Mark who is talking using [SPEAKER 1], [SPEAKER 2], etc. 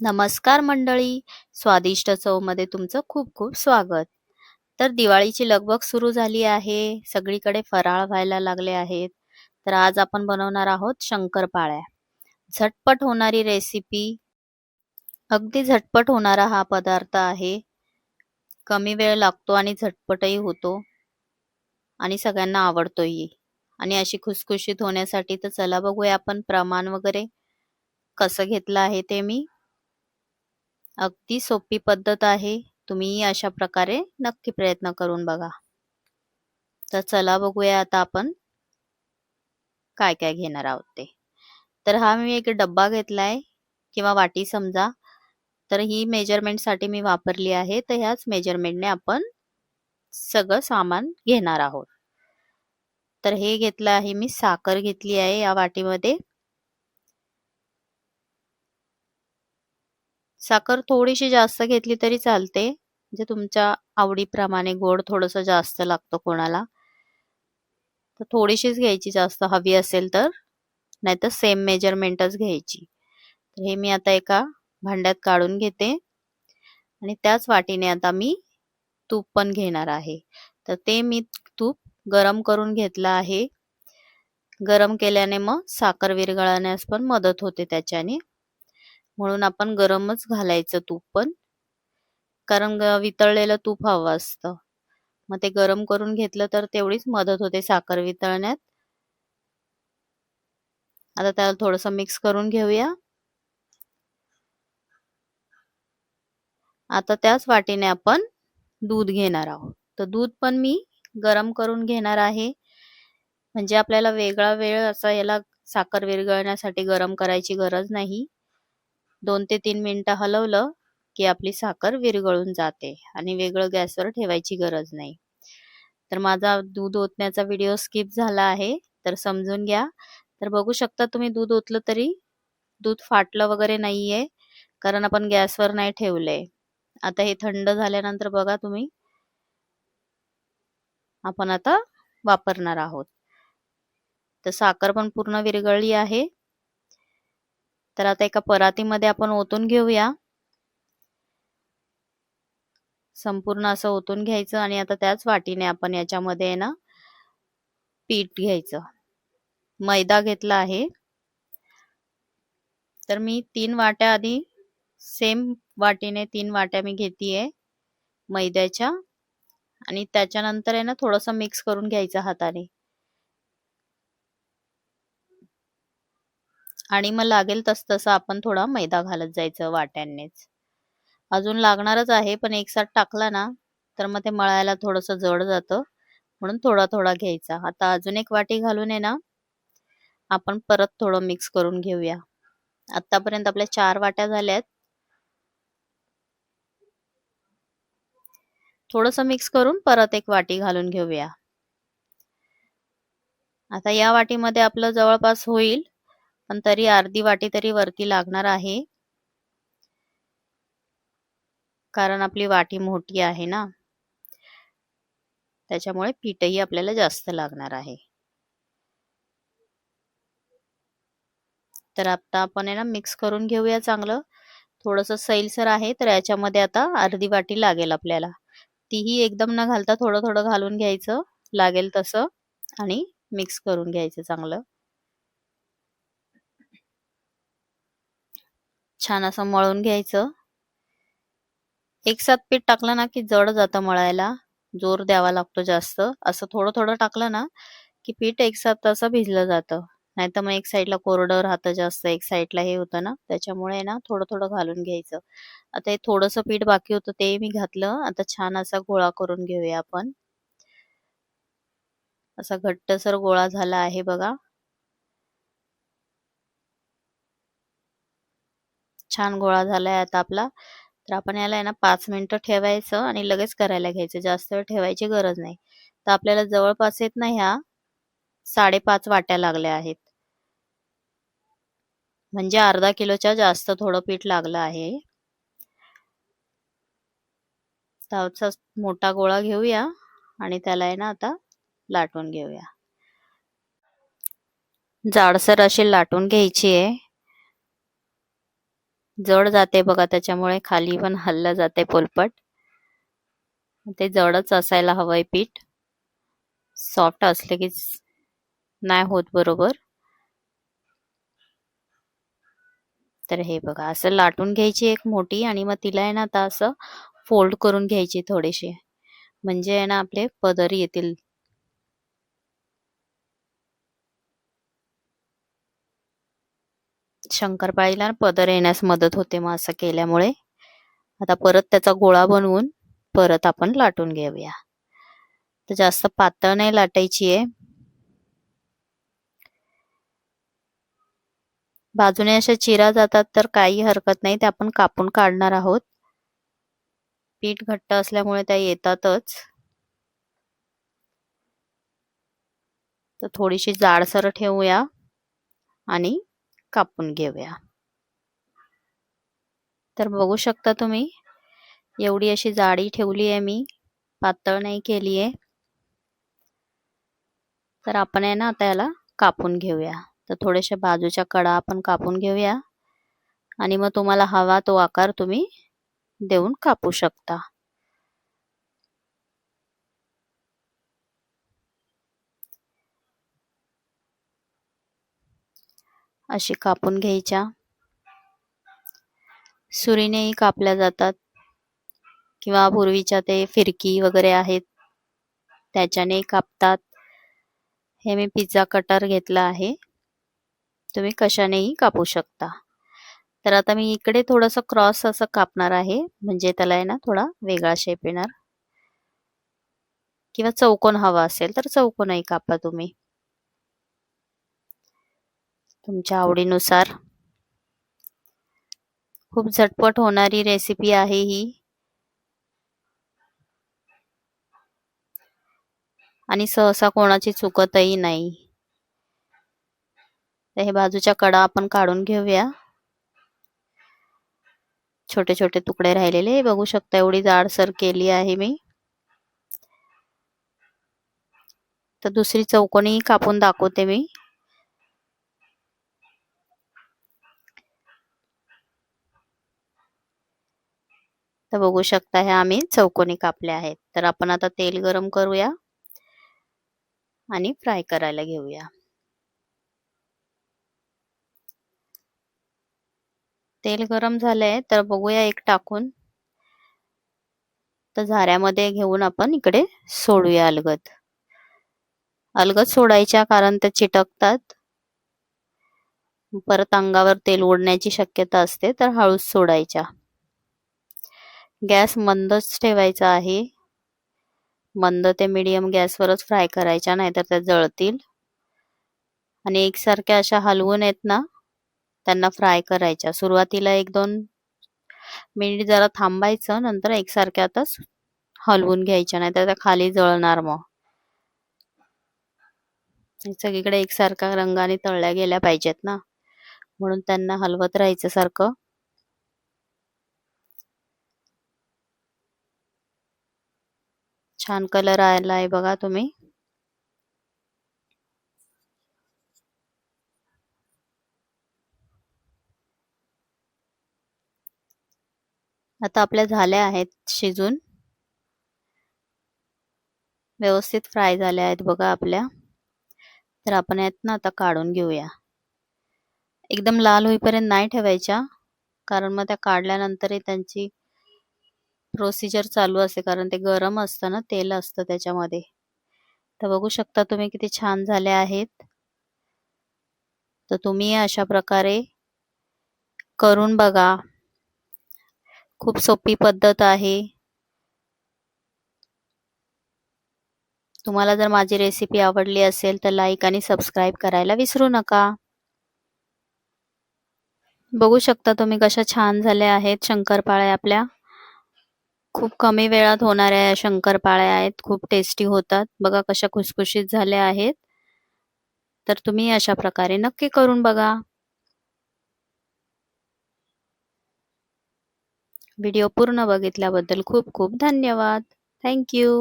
[SPEAKER 1] नमस्कार मंडळी. स्वादिष्ट चवमध्ये तुमचं खूप खूप स्वागत. तर दिवाळीची लगबग सुरू झाली आहे. सगळीकडे फराळ व्हायला लागले आहेत. तर आज आपण बनवणार आहोत शंकरपाळ्या. झटपट होणारी रेसिपी अगदी झटपट होणारा हा पदार्थ आहे. कमी वेळ लागतो आणि झटपटही होतो. आणि सगळ्यांना आवडतोही. आणि अशी खुसखुशीत होण्यासाठी तर चला बघूया आपण प्रमाण वगैरे कसं घेतलं आहे ते मी. अगदी सोपी पद्धत आहे. तुम्ही अशा प्रकारे नक्की प्रयत्न करून बघा. तर चला बघूया आता आपण काय काय घेणार आहोत ते. तर हा मी एक डब्बा घेतलाय किंवा वाटी समजा. तर ही मेजरमेंटसाठी मी वापरली आहे. तर ह्याच मेजरमेंटने आपण सगळं सामान घेणार आहोत. तर हे घेतलं आहे मी. साखर घेतली आहे या वाटीमध्ये. साखर थोडीशी जास्त घेतली तरी चालते. म्हणजे तुमच्या आवडीप्रमाणे गोड थोडस जास्त लागतं कोणाला. तर थोडीशीच घ्यायची जास्त हवी असेल तर. नाहीतर सेम मेजरमेंटच घ्यायची. तर हे मी आता एका भांड्यात काढून घेते. आणि त्याच वाटीने आता मी तूप पण घेणार आहे. तर ते मी तूप गरम करून घेतलं आहे. गरम केल्याने मग साखर विरघळण्यास पण मदत होते त्याच्याने. म्हणून आपण गरमच घालायचं तूप पण. कारण वितळलेलं तूप हवं असतं. मग ते गरम करून घेतलं तर तेवढीच मदत होते साखर वितळण्यात. आता त्याला थोडस मिक्स करून घेऊया. आता त्याच वाटीने आपण दूध घेणार आहोत. तर दूध पण मी गरम करून घेणार आहे. म्हणजे आपल्याला वेगळा वेळ असा याला साखर विरघळण्यासाठी गरम करायची गरज नाही. दोन ते तीन मिनिटं हलवलं की आपली साखर विरघळून जाते आणि वेगळं गॅसवर ठेवायची गरज नाही. तर माझा दूध ओतण्याचा व्हिडिओ स्किप झाला आहे तर समजून घ्या. तर बघू शकता तुम्ही दूध ओतलं तरी दूध फाटलं वगैरे नाहीये कारण आपण गॅसवर नाही ठेवलंय आता हे थंड झाल्यानंतर बघा तुम्ही. आपण आता वापरणार आहोत. तर साखर पण पूर्ण विरघळली आहे. तर आता एका परातीमध्ये आपण ओतून घेऊया. संपूर्ण असं ओतून घ्यायचं आणि आता त्याच वाटीने आपण याच्यामध्ये ना पीठ घ्यायचं. मैदा घेतला आहे. तर मी तीन वाट्या आधी सेम वाटीने तीन वाट्या मी घेतीये मैद्याच्या. आणि त्याच्यानंतर आहे ना थोडंसं मिक्स करून घ्यायचं हाताने. आणि मग लागेल तस तसं आपण थोडा मैदा घालत जायचं वाट्यांनीच. अजून लागणारच आहे पण एकसाथ टाकला ना तर मग ते मळायला थोडस जड जातं. म्हणून थोडा थोडा घ्यायचा. आता अजून एक वाटी घालून आहे ना आपण परत थोडं मिक्स करून घेऊया. आतापर्यंत आपल्या चार वाट्या झाल्यात. थोडस मिक्स करून परत एक वाटी घालून घेऊया. आता या वाटीमध्ये आपलं जवळपास होईल. पण तरी अर्धी वाटी तरी वरती लागणार आहे. कारण आपली वाटी मोठी आहे ना. त्याच्यामुळे पीठही आपल्याला जास्त लागणार आहे. तर आता आपण आहे ना मिक्स करून घेऊया चांगलं. थोडस सैलसर आहे तर याच्यामध्ये आता अर्धी वाटी लागेल आपल्याला. तीही एकदम न घालता थोडं थोडं घालून घ्यायचं. लागेल तसं आणि मिक्स करून घ्यायचं चांगलं. छान असं मळून घ्यायचं. एक साथ पीठ टाकलं ना की जड जातं मळायला. जोर द्यावा लागतो जास्त. असं थोडं थोडं टाकलं ना की पीठ एक साथ असं भिजलं जातं. नाही तर मग एक साईडला कोरडं राहतं जास्त. एक साईडला हे होतं ना. त्याच्यामुळे ना थोडं थोडं घालून घ्यायचं. आता हे थोडंसं पीठ बाकी होतं ते मी घातलं. आता छान असा गोळा करून घेऊया आपण. असा घट्टसर गोळा झाला आहे बघा. छान गोळा झालाय आता आपला. तर आपण याला आहे ना पाच मिनिटं ठेवायचं आणि लगेच करायला घ्यायचं. जास्त वेळ ठेवायची गरज नाही. तर आपल्याला जवळपास येत ना ह्या साडेपाच वाट्या लागल्या आहेत. म्हणजे अर्धा किलोच्या जास्त थोडं पीठ लागलं आहे. तावचा मोठा गोळा घेऊया आणि त्याला आहे ना आता लाटून घेऊया. जाडसर अशी लाटून घ्यायची आहे. जड जाते बघा त्याच्यामुळे खाली पण हल्लं जाते पोलपट. ते जडच असायला हवंय पीठ. सॉफ्ट असले की नाही होत बरोबर. तर हे बघा असं लाटून घ्यायची एक मोठी आणि मग तिला आहे ना आता असं फोल्ड करून घ्यायची थोडीशी. म्हणजे आहे ना आपले पदर येतील. शंकरपाळीला पदर येण्यास मदत होते मग असं केल्यामुळे. आता परत त्याचा गोळा बनवून परत आपण लाटून घेऊया. तर जास्त पातळ नाही लाटायची आहे. बाजूने अशा चिरा जातात तर काही हरकत नाही ते आपण कापून काढणार आहोत. पीठ घट्ट असल्यामुळे त्या येतातच. तर थोडीशी जाडसर ठेवूया. आणि कापून घेऊया. तर बघू शकता तुम्ही एवढी अशी जाडी ठेवली आहे मी पातळ नाही केली आहे. तर आपण आहे ना आता याला कापून घेऊया. तर थोड्याशा बाजूच्या कडा आपण कापून घेऊया. आणि मग तुम्हाला हवा तो आकार तुम्ही देऊन कापू शकता. अशी कापून घ्यायच्या. सुरीनेही कापल्या जातात. किंवा पूर्वीच्या ते फिरकी वगैरे आहेत त्याच्याने कापतात. हे मी पिझ्झा कटर घेतला आहे. तुम्ही कशानेही कापू शकता. तर आता मी इकडे थोडंसं क्रॉस असं कापणार आहे. म्हणजे त्याला आहे ना थोडा वेगळा शेप येणार. किंवा चौकोन हवा असेल तर चौकोनही कापा तुम्ही. तुमच्या आवडीनुसार. खूप झटपट होणारी रेसिपी आहे ही. आणि सहसा कोणाची चुकतही नाही. तर हे बाजूच्या कडा आपण काढून घेऊया. छोटे छोटे तुकडे राहिलेले. बघू शकता एवढी जाडसर केली आहे मी. तर दुसरी चौकोनी कापून दाखवते मी. तर बघू शकता हे आम्ही चौकोनी कापले आहेत. तर आपण आता तेल गरम करूया आणि फ्राय करायला घेऊया. तेल गरम झालंय तर बघूया एक टाकून. तर झाऱ्यामध्ये घेऊन आपण इकडे सोडूया अलगद. अलगद सोडायच्या कारण ते चिटकतात. परत अंगावर तेल ओढण्याची शक्यता असते तर हळूच सोडायच्या. गॅस मंदच ठेवायचा आहे. मंद ते मीडियम गॅसवरच फ्राय करायच्या नाहीतर त्या जळतील. आणि एकसारख्या अशा हलवून येत ना त्यांना फ्राय करायच्या. सुरुवातीला एक दोन मिनिट जरा थांबायचं नंतर एकसारख्यातच हलवून घ्यायच्या नाही तर त्या खाली जळणार मग. सगळीकडे एकसारख्या रंगाने तळल्या गेल्या पाहिजेत ना. म्हणून त्यांना हलवत राहायचं सारखं. छान कलर आला आहे बघा तुम्ही. आता आपल्या झाल्या आहेत शिजून. व्यवस्थित फ्राय झाल्या आहेत बघा आपल्या. तर आपण यात ना आता काढून घेऊया. एकदम लाल होईपर्यंत नाही ठेवायच्या. कारण मग त्या काढल्यानंतरही त्यांची प्रोसिजर चालू असते कारण ते गरम असतं ना तेल असतं त्याच्यामध्ये. तर बघू शकता तुम्ही किती छान झाले आहेत. तर तुम्ही अशा प्रकारे करून बघा. खूप सोपी पद्धत आहे. तुम्हाला जर माझी रेसिपी आवडली असेल तर लाईक आणि सबस्क्राईब करायला विसरू नका. बघू शकता तुम्ही कशा छान झाल्या आहेत शंकरपाळ्या आपल्या. खूप कमी वेळात होणाऱ्या शंकरपाळ्या आहेत खूप टेस्टी होतात. बघा कशा खुसखुशीत झाल्या आहेत. तर तुम्ही अशा प्रकारे नक्की करून बघा. व्हिडिओ पूर्ण बघितल्याबद्दल खूप खूप धन्यवाद. थँक्यू